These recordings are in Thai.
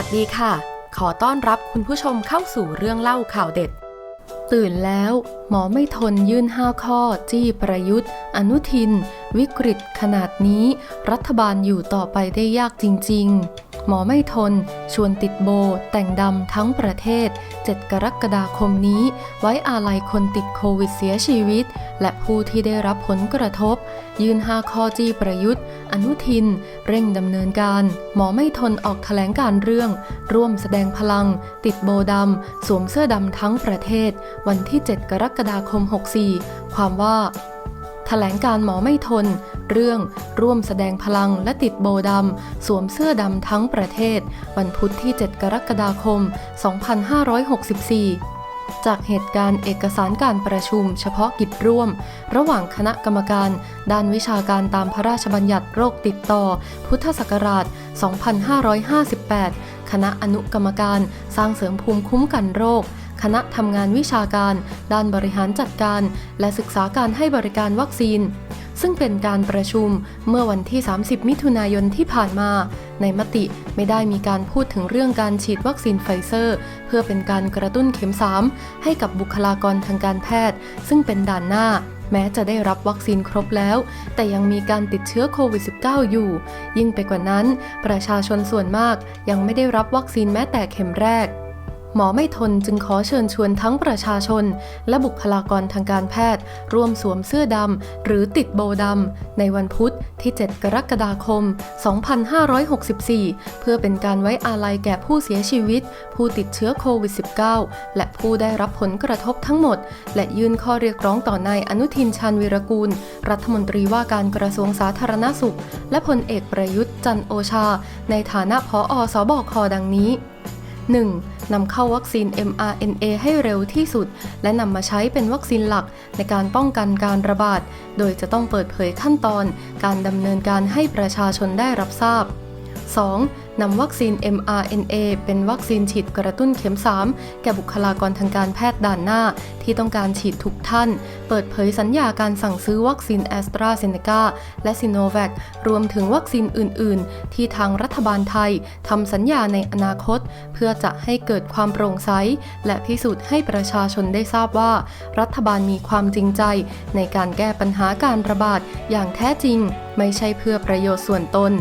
วัสดีค่ะ ขอต้อนรับคุณผู้ชมเข้าสู่เรื่องเล่าข่าวเด็ด ตื่นแล้ว หมอไม่ทนยื่นห้าข้อ จี้ประยุทธ์ อนุทิน วิกฤตขนาดนี้ รัฐบาลอยู่ต่อไปได้ยากจริง ๆ หมอไม่ทน ชวนติดโบ แต่งดำทั้งประเทศ 7 กรกฎาคมนี้ ไว้อาลัยคนติดโควิดเสียชีวิต และผู้ที่ได้รับผลกระทบ ยืนหาข้อจี้ประยุทธ์ อนุทิน เร่งดำเนินการ หมอไม่ทนออกแถลงการเรื่อง ร่วมแสดงพลัง ติดโบดำสวมเสื้อดำทั้งประเทศ วันที่ 7 กรกฎาคม 64 ความว่า ถลงการหมอไม่ทน เรื่องร่วมแสดงพลังและติดโบดำ สวมเสื้อดำทั้งประเทศ วันพุธที่ 7 กรกฎาคม 2564จากเหตุการณ์เอกสารการประชุมเฉพาะกิจร่วม ระหว่างคณะกรรมการ ด้านวิชาการตามพระราชบัญญัติโรคติดต่อ พุทธศักราช 2558 คณะอนุกรรมการ สร้างเสริมภูมิคุ้มกันโรค คณะทำงานวิชาการ ด้านบริหารจัดการ และศึกษาการให้บริการวัคซีน ซึ่งเป็นการประชุมเมื่อวันที่ 30 มิถุนายนที่ผ่านมา ในมติไม่ได้มีการพูดถึงเรื่องการฉีดวัคซีนไฟเซอร์ เพื่อเป็นการกระตุ้นเข็ม 3 ให้กับบุคลากรทางการแพทย์ ซึ่งเป็นด่านหน้าแม้จะได้รับวัคซีนครบแล้ว แต่ยังมีการติดเชื้อโควิด -19 อยู่ ยิ่งไปกว่านั้น ประชาชนส่วนมากยังไม่ได้รับวัคซีนแม้แต่เข็มแรก หมอไม่ทนจึงขอเชิญชวนทั้งประชาชน และบุคลากรทางการแพทย์ ร่วมสวมเสื้อดำ หรือติดโบดำ ในวันพุธที่ 7 กรกฎาคม 2564 เพื่อเป็นการไว้อาลัยแก่ผู้เสียชีวิต ผู้ติดเชื้อโควิด -19 และผู้ได้รับผลกระทบทั้งหมด และยื่นข้อเรียกร้องต่อนายอนุทินชาญวีรกูล รัฐมนตรีว่าการกระทรวงสาธารณสุข และพลเอกประยุทธ์จันโอชา ในฐานะผอสบคดังนี้ 1. นำเข้าวัคซีน mRNA ให้เร็วที่สุด และนำมาใช้เป็นวัคซีนหลักในการป้องกันการระบาด โดยจะต้องเปิดเผยขั้นตอน การดำเนินการให้ประชาชนได้รับทราบ 2. นำวัคซีน mRNA เป็นวัคซีนฉีดกระตุ้นเข็ม 3 แก่บุคลากรทางการแพทย์ด่านหน้า ที่ต้องการฉีดทุกท่าน เปิดเผยสัญญาการสั่งซื้อวัคซีนแอสตราเซเนกาและซิโนแวครวมถึงวัคซีนอื่น ๆ ที่ทางรัฐบาลไทยทำสัญญาในอนาคต เพื่อจะให้เกิดความโปร่งใส และพิสูจน์ให้ประชาชนได้ทราบว่า รัฐบาลมีความจริงใจ ในการแก้ปัญหาการระบาดอย่างแท้จริง ไม่ใช่เพื่อประโยชน์ส่วนตน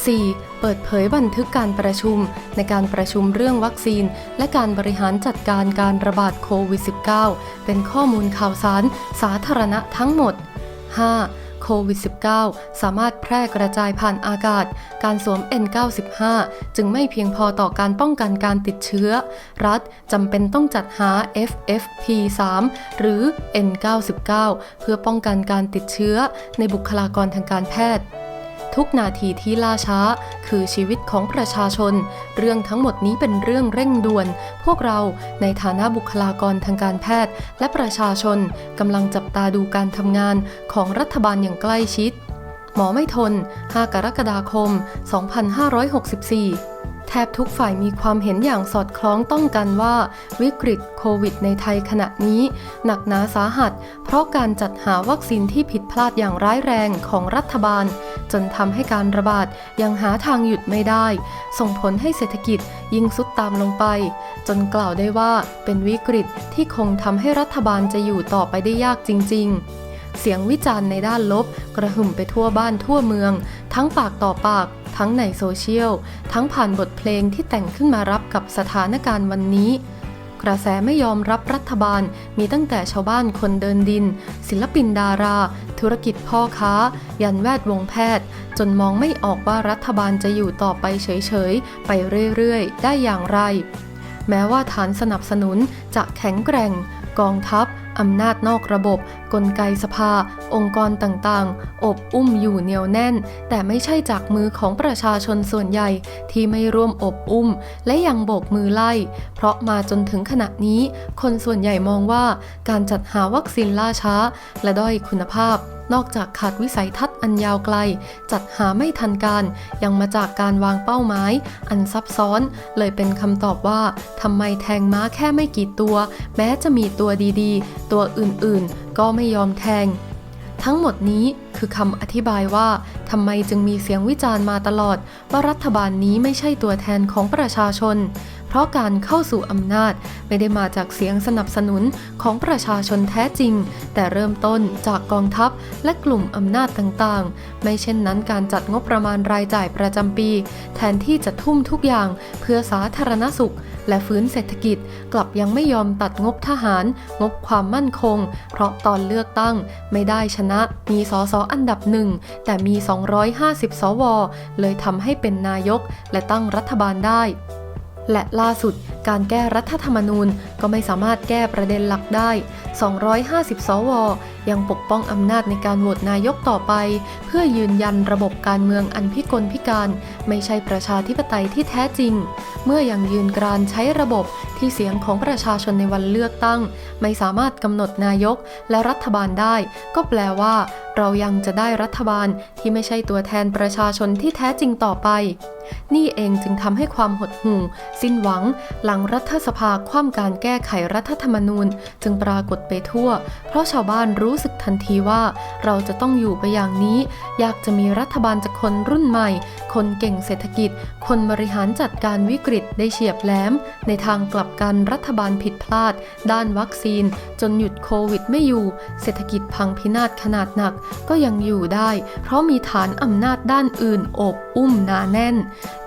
4. เปิดเผยบันทึกการประชุม ในการประชุมเรื่องวัคซีน และการบริหารจัดการการระบาดโควิด -19 เป็นข้อมูลข่าวสาร สาธารณะทั้งหมด 5. โควิด -19 สามารถแพร่กระจายผ่านอากาศ การสวม N95 จึงไม่เพียงพอต่อการป้องกันการติดเชื้อ รัฐจำเป็นต้องจัดหา FFP3 หรือ N99 เพื่อป้องกันการติดเชื้อในบุคลากรทางการแพทย์ ทุกนาทีที่ล่าช้า คือชีวิตของประชาชน เรื่องทั้งหมดนี้เป็นเรื่องเร่งด่วน พวกเราในฐานะบุคลากรทางการแพทย์ และประชาชนกำลังจับตาดูการทำงานของรัฐบาลอย่างใกล้ชิด หมอไม่ทน 5 กรกฎาคม 2564 แทบทุกฝ่ายมีความเห็นอย่างสอดคล้องต้องกันว่าวิกฤตโควิดในไทยขณะนี้ หนักหนาสาหัส เพราะการจัดหาวัคซีนที่ผิดพลาดอย่างร้ายแรงของรัฐบาล จนทำให้การระบาดยังหาทางหยุดไม่ได้ ส่งผลให้เศรษฐกิจยิ่งสุดตามลงไป จนกล่าวได้ว่าเป็นวิกฤตที่คงทำให้รัฐบาลจะอยู่ต่อไปได้ยากจริง ๆเสียงวิจารณ์ในด้านลบ กระหึ่มไปทั่วบ้านทั่วเมือง ทั้งปากต่อปาก ทั้งในโซเชียล ทั้งผ่านบทเพลงที่แต่งขึ้นมารับกับสถานการณ์วันนี้ กระแสไม่ยอมรับรัฐบาลมีตั้งแต่ชาวบ้านคนเดินดิน ศิลปินดารา ธุรกิจพ่อค้า ยันแวดวงแพทย์ จนมองไม่ออกว่ารัฐบาลจะอยู่ต่อไปเฉยๆ ไปเรื่อยๆ ได้อย่างไร แม้ว่าฐานสนับสนุนจะแข็งแกร่ง กองทัพ อำนาจนอกระบบ กลไกสภา องค์กรต่างๆ อบอุ้มอยู่เหนียวแน่น แต่ไม่ใช่จากมือของประชาชนส่วนใหญ่ที่ไม่ร่วมอบอุ้ม และยังโบกมือไล่ เพราะมาจนถึงขณะนี้ คนส่วนใหญ่มองว่า การจัดหาวัคซีนล่าช้า และด้อยคุณภาพนอกจากขาดวิสัยทัศน์อันยาวไกล จัดหาไม่ทันการ ยังมาจากการวางเป้าหมาย อันซับซ้อน เลยเป็นคำตอบว่าทำไมแทงม้าแค่ไม่กี่ตัว แม้จะมีตัวดีๆ ตัวอื่นๆ ก็ไม่ยอมแทงทั้งหมดนี้คือคำอธิบายว่าทำไมจึงมีเสียงวิจารณ์มาตลอด ว่ารัฐบาลนี้ไม่ใช่ตัวแทนของประชาชน เพราะการเข้าสู่อำนาจไม่ได้มาจากเสียงสนับสนุนของประชาชนแท้จริง แต่เริ่มต้นจากกองทัพและกลุ่มอำนาจต่างๆ ไม่เช่นนั้นการจัดงบประมาณรายจ่ายประจำปี แทนที่จะทุ่มทุกอย่างเพื่อสาธารณสุข และฟื้นเศรษฐกิจกลับยังไม่ยอมตัดงบทหาร งบความมั่นคง เพราะตอนเลือกตั้งไม่ได้ชนะมีสสอันดับหนึ่งแต่มี 250 สว เลยทำให้เป็นนายกและตั้งรัฐบาลได้ และล่าสุดการแก้รัฐธรรมนูญก็ไม่สามารถแก้ประเด็นหลักได้ 250 สว ยังปกป้องอำนาจในการโหวตนายกต่อไป เพื่อยืนยันระบบการเมืองอันพิกลพิการ ไม่ใช่ประชาธิปไตยที่แท้จริง เมื่อยังยืนกรานใช้ระบบที่เสียงของประชาชนในวันเลือกตั้ง ไม่สามารถกำหนดนายกและรัฐบาลได้ ก็แปลว่าเรายังจะได้รัฐบาลที่ไม่ใช่ตัวแทนประชาชนที่แท้จริงต่อไป นี่เองจึงทำให้ความหดหู่ สิ้นหวัง หลังรัฐสภาคว่ำการแก้ไขรัฐธรรมนูญ จึงปรากฏไปทั่ว เพราะชาวบ้านรู้สึกทันทีว่า เราจะต้องอยู่ไปอย่างนี้ อยากจะมีรัฐบาลจากคนรุ่นใหม่ คนเก่งเศรษฐกิจ คนบริหารจัดการวิกฤตได้เฉียบแหลม ในทางกลับกันรัฐบาลผิดพลาด ด้านวัคซีน จนหยุดโควิดไม่อยู่ เศรษฐกิจพังพินาศขนาดหนักก็ยังอยู่ได้ เพราะมีฐานอำนาจด้านอื่นโอบอุ้มหนาแน่น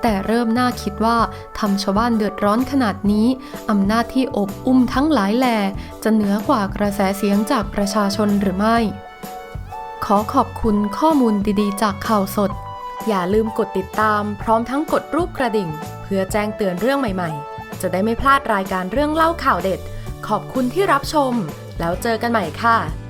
แต่เริ่มน่าคิดว่าทำชาวบ้านเดือดร้อนขนาดนี้อำนาจที่อบอุ้มทั้งหลายแหล่จะเหนือกว่ากระแสเสียงจากประชาชนหรือไม่ ขอขอบคุณข้อมูลดีๆ จากข่าวสด อย่าลืมกดติดตาม พร้อมทั้งกดรูปกระดิ่ง เพื่อแจ้งเตือนเรื่องใหม่ๆ จะได้ไม่พลาดรายการเรื่องเล่าข่าวเด็ด ขอบคุณที่รับชม แล้วเจอกันใหม่ค่ะ